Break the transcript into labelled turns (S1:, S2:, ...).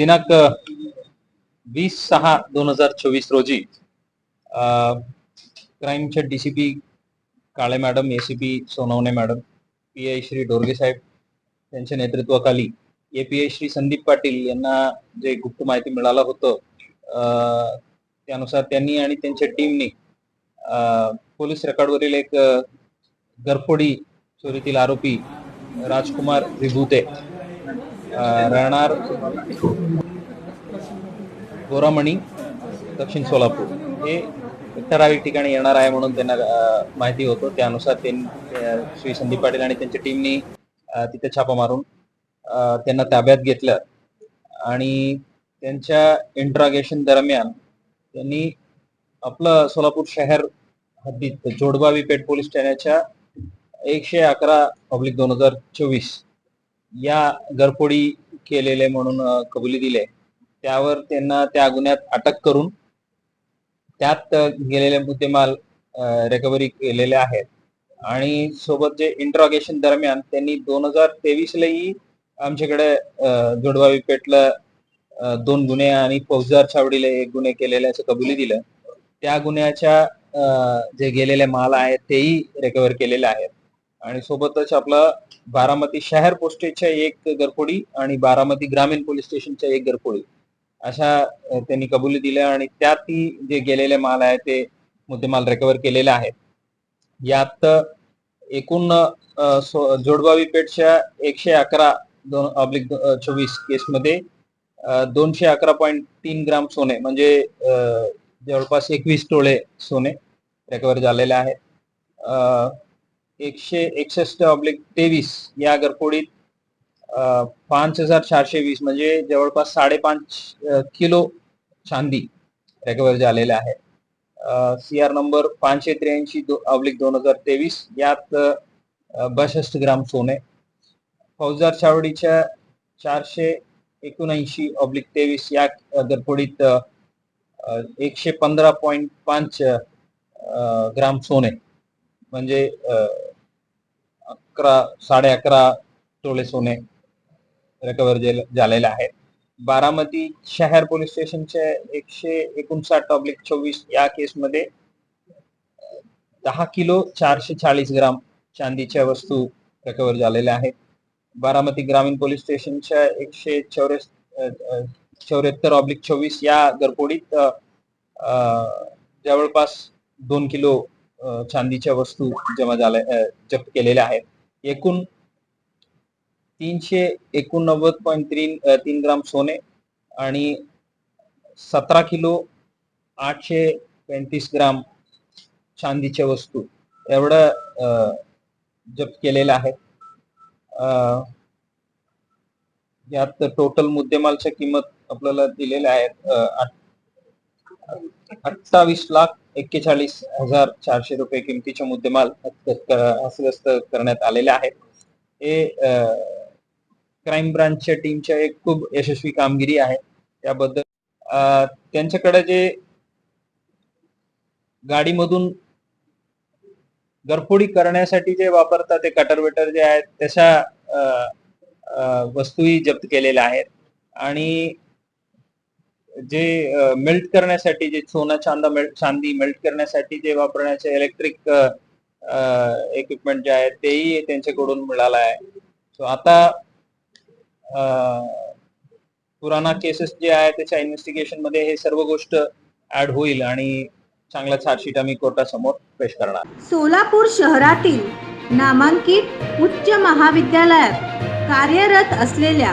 S1: दिनांक वीस सहा दोन हजार चोवीस रोजी क्राईमच्या DCP Kale madam ACP Sonawane madam P I Shri Dorge साहेब यांच्या नेतृत्वाखाली A P I Shri Sandeep Patil यांना जे गुप्त माहिती मिळालं होतं त्यानुसार त्यांनी आणि त्यांच्या टीमने पोलीस रेकॉर्डवरील एक गरफोडी चोरीतील आरोपी राजकुमार विभूते राहणार गोरामणी दक्षिण सोलापूर. हे ठराविक ठिकाणी येणार आहे म्हणून त्यांना माहिती होतं. त्यानुसार त्यांनी श्री संदीप पाटील आणि त्यांच्या टीमनी तिथे छापा मारून त्यांना ताब्यात घेतलं. आणि त्यांच्या इंट्रागेशन दरम्यान त्यांनी आपलं सोलापूर शहर हद्दीत जोडबावी पेठ पोलीस ठाण्याच्या एकशे अकरा पब्लिक दोन हजार चोवीस या घरफोडी केलेले म्हणून कबुली दिले. त्यावर त्यांना त्या गुन्ह्यात अटक करून त्यात गेलेले मुद्देमाल रिकव्हरी केलेले आहेत. आणि सोबत जे इंट्रॉगेशन दरम्यान त्यांनी दोन हजार तेवीसलाही आमच्याकडे अं, जोडवावी पेठला दोन गुन्हे आणि फौजदार छावडीला एक गुन्हे केलेल्याचं कबुली दिलं. त्या गुन्ह्याच्या अं, जे गेलेले माल आहेत तेही रिकव्हर केलेले आहेत. आणि सोबतच आपला बारामती शहर पोस्टेजच्या एक गरफोडी आणि बारामती ग्रामीण पोलीस स्टेशनच्या एक गरफोडी अशा त्यांनी कबुली दिल्या आणि त्यातही जे गेलेले माल आहे ते मुद्देमाल रिकव्हर केलेले आहेत. यात एकूण जोडबावी पेठच्या एकशे अकरा दोन ऑब्लिक चोवीस केसमध्ये दोनशे अकरा पॉईंट तीन ग्राम सोने म्हणजे जवळपास एकवीस टोळे सोने रिकव्हर झालेले आहेत. एकशे एकसष्ट ऑब्लिक तेवीस या गरफोडीत पाच हजार चारशे वीस म्हणजे जवळपास साडेपाच किलो चांदी रेकवर झालेल्या आहे. सी आर नंबर पाचशे त्र्याऐंशी दो ऑब्लिक दोन हजार तेवीस यात बसष्ट बासष्ट ग्राम सोने. फौजदार चावडीच्या चारशे एकोणऐंशी ऑब्लिक तेवीस या गरफोडीत एकशे पंधरा पॉईंट पाच ग्राम सोने. म्हणजे अकरा साडे अकरा तोळे सोने रिकवर झालेले आहेत. बारामती शहर पोलीस स्टेशनचे एकशे एकोणसाठ ऑब्लिक चोवीस या केसमध्ये दहा किलो चारशे चाळीस ग्राम चांदीच्या वस्तू रिकवर झालेल्या आहेत. बारामती ग्रामीण पोलीस स्टेशनच्या एकशे चौऱ्यास चौऱ्याहत्तर ऑब्लिक चोवीस या गरफोडीत अ, जवळपास दोन किलो चांदीच्या वस्तू जमा झाल्या जप्त केलेल्या आहेत. एकूण तीनशे एकोणनव्वद पॉईंट तीन तीन ग्राम सोने आणि सतरा किलो आठशे पंचवीस ग्राम चांदीच्या वस्तू एवढं अ, जप्त केलेलं आहे. यात टोटल मुद्देमालच्या किंमत आपल्याला दिलेल्या आहेत आठ अठ्ठावीस लाख एक्केचाळीस हजार चारशे रुपये किमतीचे मुद्देमाल हस्त- हस्तगस्त करण्यात आलेले आहेत. हे क्राईम ब्रांचच्या टीमच्या एक खूप यशस्वी कामगिरी आहे. त्याबद्दल त्यांच्याकडे जे गाडीमधून गरफोडी करण्यासाठी जे वापरतात ते कटर वेटर जे आहेत तशा अ, वस्तूही जप्त केलेल्या आहेत. आणि जे मेल्ट करण्यासाठी जे सोना चांदा मेल्ट चांदी मेल्ट करण्यासाठी जे वापरण्याचे इलेक्ट्रिक इक्विपमेंट जे आहेत तेही त्यांच्याकडून मिळालं आहे. सो आता पुराणा केसेस जे आहे त्याच्या इन्व्हेस्टिगेशनमध्ये हे सर्व गोष्ट ऍड होईल आणि चांगला चार्जशीट आम्ही कोर्टासमोर पेश करणार.
S2: सोलापूर शहरातील नामांकित उच्च महाविद्यालयात कार्यरत असलेल्या